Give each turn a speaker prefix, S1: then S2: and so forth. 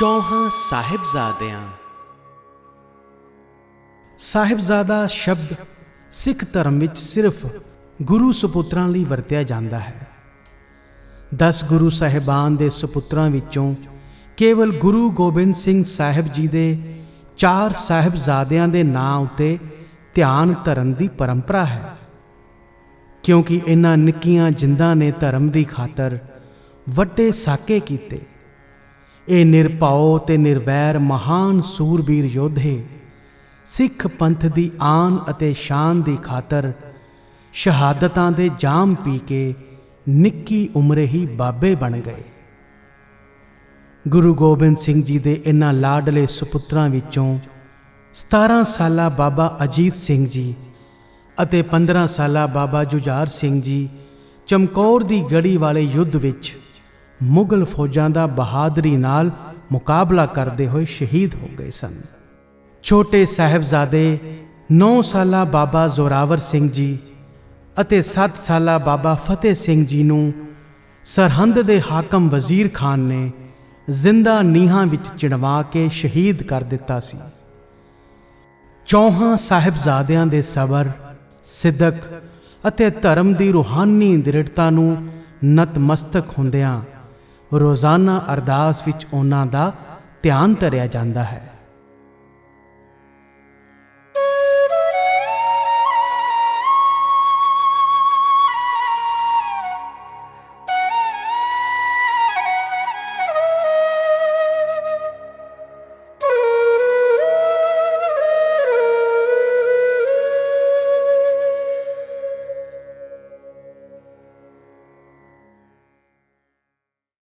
S1: ਚੌਹਾਂ ਸਾਹਿਬਜ਼ਾਦਿਆਂ।
S2: ਸਾਹਿਬਜ਼ਾਦਾ ਸ਼ਬਦ ਸਿੱਖ ਧਰਮ ਵਿੱਚ ਸਿਰਫ ਗੁਰੂ ਸੁਪੁੱਤਰਾਂ ਲਈ ਵਰਤਿਆ ਜਾਂਦਾ ਹੈ। 10 ਗੁਰੂ ਸਾਹਿਬਾਨ ਦੇ ਸੁਪੁੱਤਰਾਂ ਵਿੱਚੋਂ ਕੇਵਲ ਗੁਰੂ ਗੋਬਿੰਦ ਸਿੰਘ ਸਾਹਿਬ ਜੀ ਦੇ ਚਾਰ ਸਾਹਿਬਜ਼ਾਦਿਆਂ ਦੇ ਨਾਂ ਉੱਤੇ ਧਿਆਨ ਧਰਨ ਦੀ ਪਰੰਪਰਾ ਹੈ। ਕਿਉਂਕਿ ਇਹਨਾਂ ਨਿੱਕੀਆਂ ਜਿੰਦਾਂ ਨੇ ਧਰਮ ਦੀ ਖਾਤਰ ਵੱਡੇ ਸਾਕੇ ਕੀਤੇ। ਇਹ ਨਿਰਭਉ ਤੇ ਨਿਰਵੈਰ ਮਹਾਨ ਸੂਰਬੀਰ ਯੋਧੇ, ਸਿੱਖ ਪੰਥ ਦੀ ਆਨ ਅਤੇ ਸ਼ਾਨ ਦੀ ਖਾਤਰ ਸ਼ਹਾਦਤਾਂ ਦੇ ਜਾਮ ਪੀ ਕੇ ਨਿੱਕੀ ਉਮਰੇ ਹੀ ਬਾਬੇ ਬਣ ਗਏ। ਗੁਰੂ ਗੋਬਿੰਦ ਸਿੰਘ ਜੀ ਦੇ ਇਨ੍ਹਾਂ ਲਾਡਲੇ ਸੁਪੁੱਤਰਾਂ ਵਿੱਚੋਂ 17 ਸਾਲਾ ਬਾਬਾ ਅਜੀਤ ਸਿੰਘ ਜੀ ਅਤੇ 15 ਸਾਲਾ ਬਾਬਾ ਜੁਝਾਰ ਸਿੰਘ ਜੀ ਚਮਕੌਰ ਦੀ ਗੜੀ ਵਾਲੇ ਯੁੱਧ ਵਿੱਚ ਮੁਗਲ ਫੌਜਾਂ ਦਾ ਬਹਾਦਰੀ ਨਾਲ ਮੁਕਾਬਲਾ ਕਰਦੇ ਹੋਏ ਸ਼ਹੀਦ ਹੋ ਗਏ ਸਨ। ਛੋਟੇ ਸਾਹਿਬਜ਼ਾਦੇ 9 ਸਾਲਾ ਬਾਬਾ ਜ਼ੋਰਾਵਰ ਸਿੰਘ ਜੀ ਅਤੇ 7 ਸਾਲਾ ਬਾਬਾ ਫਤਿਹ ਸਿੰਘ ਜੀ ਨੂੰ ਸਰਹੰਦ ਦੇ ਹਾਕਮ ਵਜ਼ੀਰ ਖਾਨ ਨੇ ਜ਼ਿੰਦਾ ਨੀਹਾਂ ਵਿੱਚ ਚਿਣਵਾ ਕੇ ਸ਼ਹੀਦ ਕਰ ਦਿੱਤਾ ਸੀ। ਚੌਹਾਂ ਸਾਹਿਬਜ਼ਾਦਿਆਂ ਦੇ ਸਬਰ, ਸਿੱਦਕ ਅਤੇ ਧਰਮ ਦੀ ਰੂਹਾਨੀ ਦ੍ਰਿੜਤਾ ਨੂੰ ਨਤਮਸਤਕ ਹੁੰਦਿਆਂ ਰੋਜ਼ਾਨਾ ਅਰਦਾਸ ਵਿੱਚ ਉਹਨਾਂ ਦਾ ਧਿਆਨ ਧਰਿਆ ਜਾਂਦਾ ਹੈ।